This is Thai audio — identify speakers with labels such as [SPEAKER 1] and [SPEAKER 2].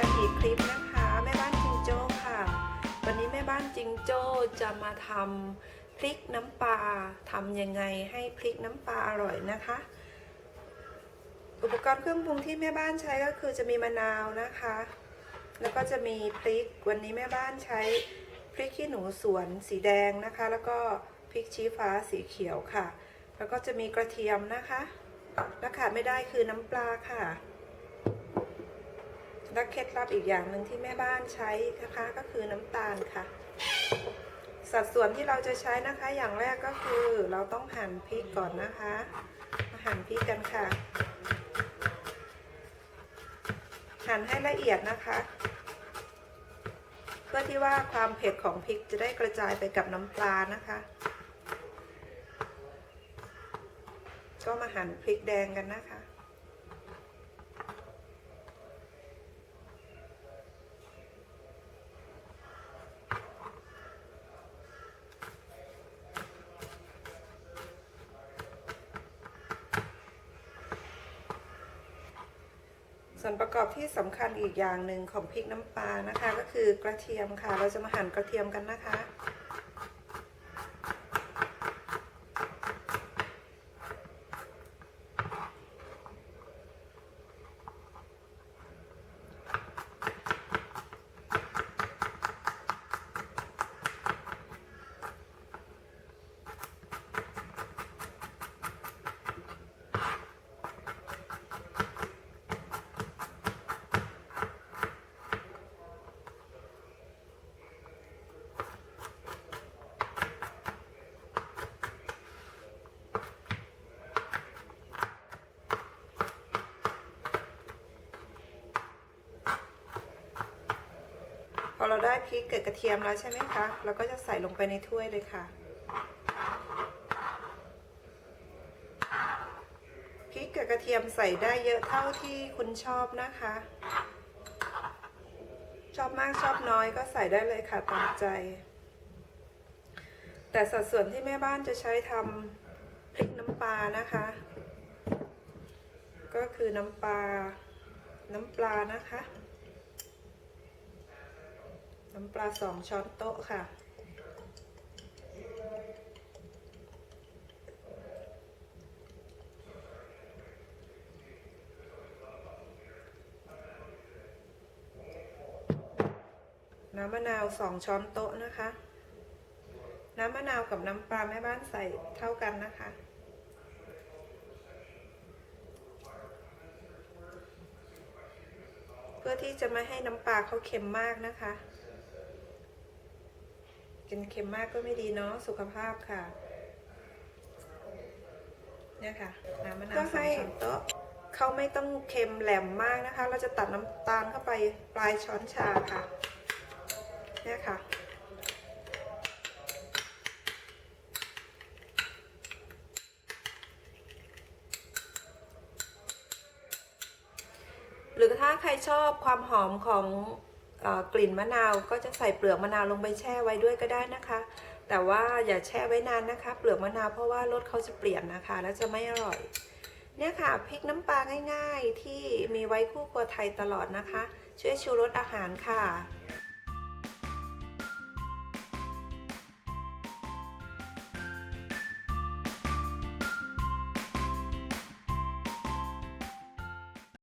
[SPEAKER 1] กันอีกคลิปนะคะ แม่บ้านจิงโจ้ค่ะ วันนี้แม่บ้านจิงโจ้จะมาทำพริกน้ำปลาทำยังไงให้พริกน้ำปลาอร่อยนะคะ อุปกรณ์เครื่องปรุงที่แม่บ้านใช้ก็คือจะมีมะนาวนะคะ แล้วก็จะมีพริกวันนี้แม่บ้านใช้พริกขี้หนูสวนสีแดงนะคะ แล้วก็พริกชี้ฟ้าสีเขียวค่ะ แล้วก็จะมีกระเทียมนะคะและขาดไม่ได้คือน้ำปลาค่ะ และเคล็ดลับอีกอย่างหนึ่งที่แม่บ้านใช้นะคะก็คือน้ำตาลค่ะ สัดส่วนที่เราจะใช้นะคะอย่างแรกก็คือเราต้องหั่นพริกก่อนนะคะมาหั่นพริกกันค่ะ หั่นให้ละเอียดนะคะ เพื่อที่ว่าความเผ็ดของพริกจะได้กระจายไปกับน้ำปลานะคะ ก็มาหั่นพริกแดงกันนะคะ ส่วนประกอบที่สำคัญอีกอย่างหนึ่งของพริกน้ำปลานะคะ ก็คือกระเทียมค่ะ เราจะมาหั่นกระเทียมกันนะคะ อเราได้พริกเกับกระเทียมแล้วใช่ไหมคะ เราก็จะใส่ลงไปในถ้วยเลยค่ะ พริกเกับกระเทียมใส่ได้เยอะเท่าที่คุณชอบนะคะ ชอบมากชอบน้อยก็ใส่ได้เลยค่ะตามใจ แต่สัดส่วนที่แม่บ้านจะใช้ทำพริกน้ำปลานะคะ ก็คือน้ำปลาน้ำปลานะคะ น้ำปลาสองช้อนโต๊ะค่ะ น้ำมะนาวสองช้อนโต๊ะนะคะ น้ำมะนาวกับน้ำปลาแม่บ้านใส่เท่ากันนะคะเพื่อที่จะไม่ให้น้ำปลาเขาเค็มมากนะคะ กินเค็มมากก็ไม่ดีเนาะสุขภาพค่ะเนี่ยค่ะน้ำมะนาวสองช้อนโต๊ะเขาไม่ต้องเค็มแหลมมากนะคะ เราจะตัดน้ำตาลเข้าไปปลายช้อนชาค่ะเนี่ยค่ะหรือถ้าใครชอบความหอมของเออ กลิ่นมะนาวก็จะใส่เปลือกมะนาวลงไปแช่ไว้ด้วยก็ได้นะคะ แต่ว่าอย่าแช่ไว้นานนะคะ เปลือกมะนาวเพราะว่ารสเขาจะเปลี่ยนนะคะ แล้วจะไม่อร่อย เนี่ยค่ะพริกน้ำปลาง่าย ๆ ที่มีไว้คู่ครัวไทยตลอดนะคะ ช่วยชูรสอาหารค่ะ